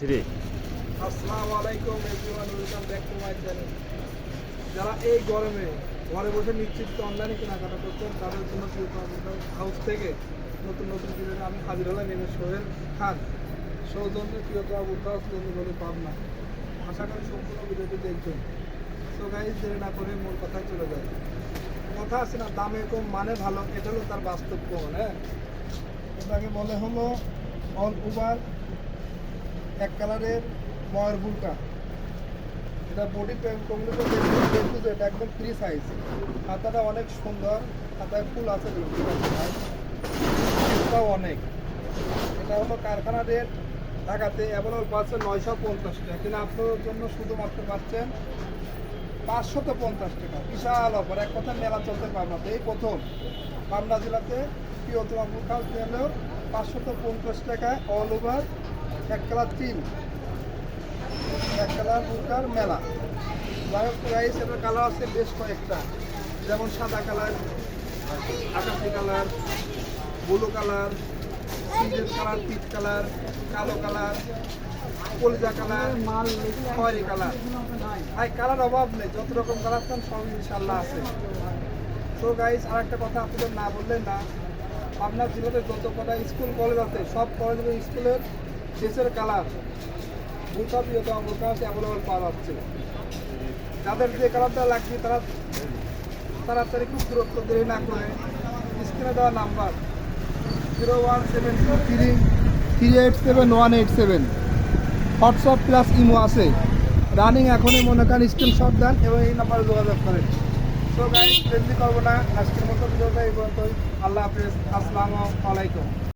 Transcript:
Three আসসালামু আলাইকুম everyone welcome back to my channel যারা এই গরমে ঘরে বসে নিশ্চিত অনলাইনে কেনাকাটা করছেন, তাদের জন্য হাউস থেকে নতুন নতুন ভিডিও আমি হাজির হলাম এম এস সোহেল খান। সৌজন্য প্রিয়তা বুদ্ধা বলে পাবনা। আশা করি সম্পূর্ণ ভিডিওটি দেখবেন। তো গাইজ দেরি না করে মূল কথায় চলে যায় কথা আছে না, দামে কম মানে ভালো, এটা হলো তার বাস্তব প্রমাণ হ্যাঁ? এটাকে বলে হলো অল ওভার এক কালারের ময়ের বুলকা। এটা বডি দেখতে এটা একদম ফ্রি সাইজ হাতাটা অনেক সুন্দর, হাতায় ফুল আছে অনেক। এটা হলো কারখানা রেট ঢাকাতে অ্যাভেলেবল পাচ্ছেন নয়শো পঞ্চাশ টাকা। কিন্তু আপনার জন্য শুধুমাত্র পাচ্ছেন পাঁচশত পঞ্চাশ টাকা। বিশাল অফার। এক কথা মেলা চলতে পাবনাতে। এই প্রথম। পাবনা জেলাতে প্রিয়তমা বুলকাল তেলেও পাঁচশত পঞ্চাশ টাকা অল ওভার এক কালার তিন এক কালার বুলকার মেলা। হোক গাইস এটার কালার আছে বেশ কয়েকটা। যেমন সাদা কালার আকাশি কালার ব্লু কালার সিজের কালার পিচ কালার কালো কালার কলিজা কালার খয়েরি কালার ভাই কালার অভাব নেই, যত রকম কালার চান সব ইনশাল্লাহ আছে। তো গাইস আর একটা কথা আপনাদের না বললেন না। আপনার জেলাতে যত কটা স্কুল কলেজ আছে, সব কলেজ স্কুলের ড্রেসের কালার প্রিয়তা বুলকা অ্যাভেলেবল পাওয়া যাচ্ছে। যাদের যে কালারটা লাগবে তারা তাড়াতাড়ি খুব দূরত্ব দেরি না করে স্ক্রিনে দেওয়া number zero one seven two three three eight seven one eight seven. WhatsApp plus imo আছে। রানিং এখনই মনে করেন স্ক্রিনশট দেন এবং এই নাম্বারে যোগাযোগ করেন। সো গাইজ ফ্রেন্ডলি করব না। আজকের মতো ভিডিওটা এই পর্যন্তই। আল্লাহ হাফিজ। আসসালামু আলাইকুম।